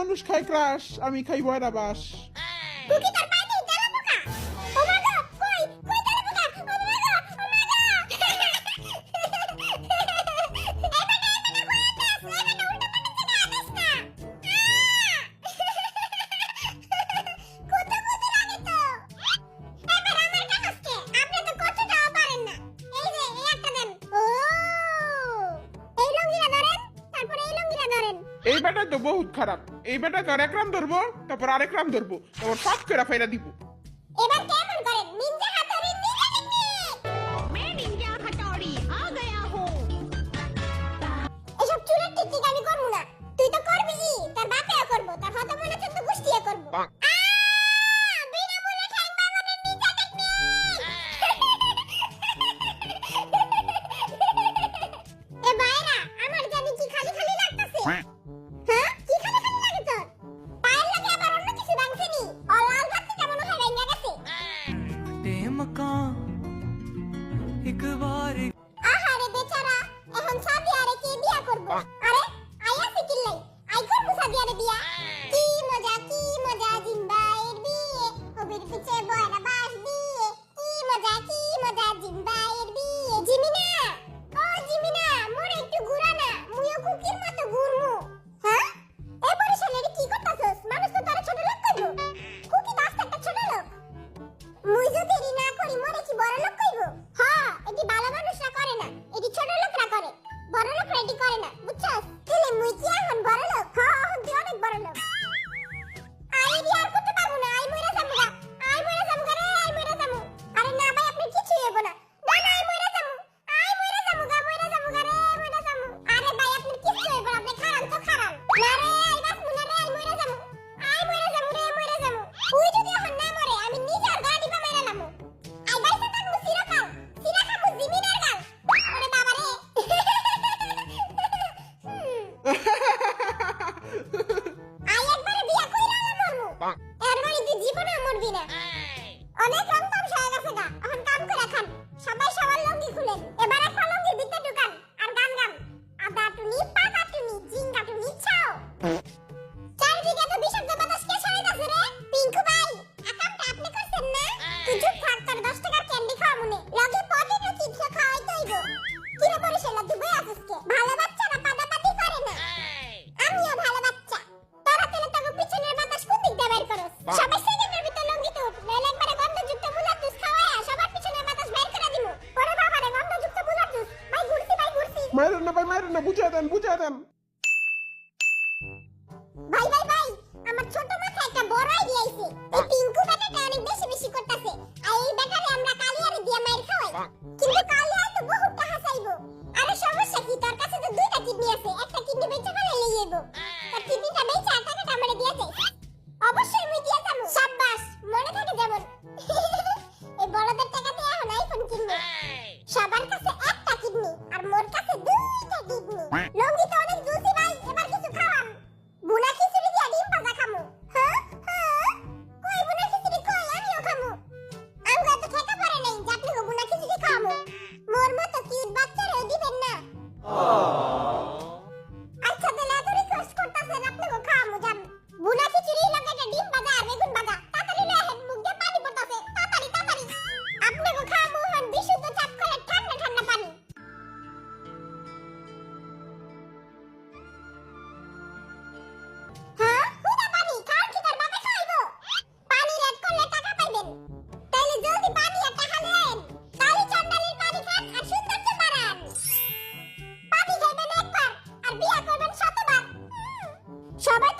não nos cai Crash, a minha caiu era abaixo. বেটা তো বহুত খারাপ। এই বেটা তো এক রাম ধরবো তারপর আরেক রাম ধরবো তারপর সব করে ফেরা দিব। এবার কেমন করেন নিনজা হাতুড়ি নিয়ে মে নিনজা হাতুড়ি আ গয়া হো। এসব চুলের টিকটিক আমি করব না। তুই তো করবি তার বাপেও করব তার হতমনা চন্দ্র গোষ্ঠীও করব। আরে কি না। মুইও লোক কইবো। কুকি দাস বড় লোক কইবো? করে না। এটি ছোট লোকরা করে। বড় লোকরা এটি করে না। আমাকে বুঝে দেন বুঝে দেন। ভাই ভাই ভাই, আমার ছোট মাথা একটা বড় আইডিয়া আইছে। এই পিঙ্কু ব্যাটাটা অনেক বেশি বেশি করতেছে। আর এই ব্যাটারে আমরা কালিয়ারে দিয়া মাইর খাওয়াই। কিন্তু কালিয়া তো বহুত টাকা চাইব আরে সমস্যা কি, তোর কাছে তো দুইটা কিডনি আছে। একটা কিডনি বেচে ফেলে লইয়ে যাব তোর কিডনিটা বেচে আর টাকাটা আমারে দিয়ে যাই অবশ্যই আমি দিয়া যাব। সাব্বাস, মনে থাকে যেমন। এই বড়দের টাকা দিয়ে এখন আইফোন কিনবো। সবার কাছে একটা কিডনি, আর মোর কাছে Long Chama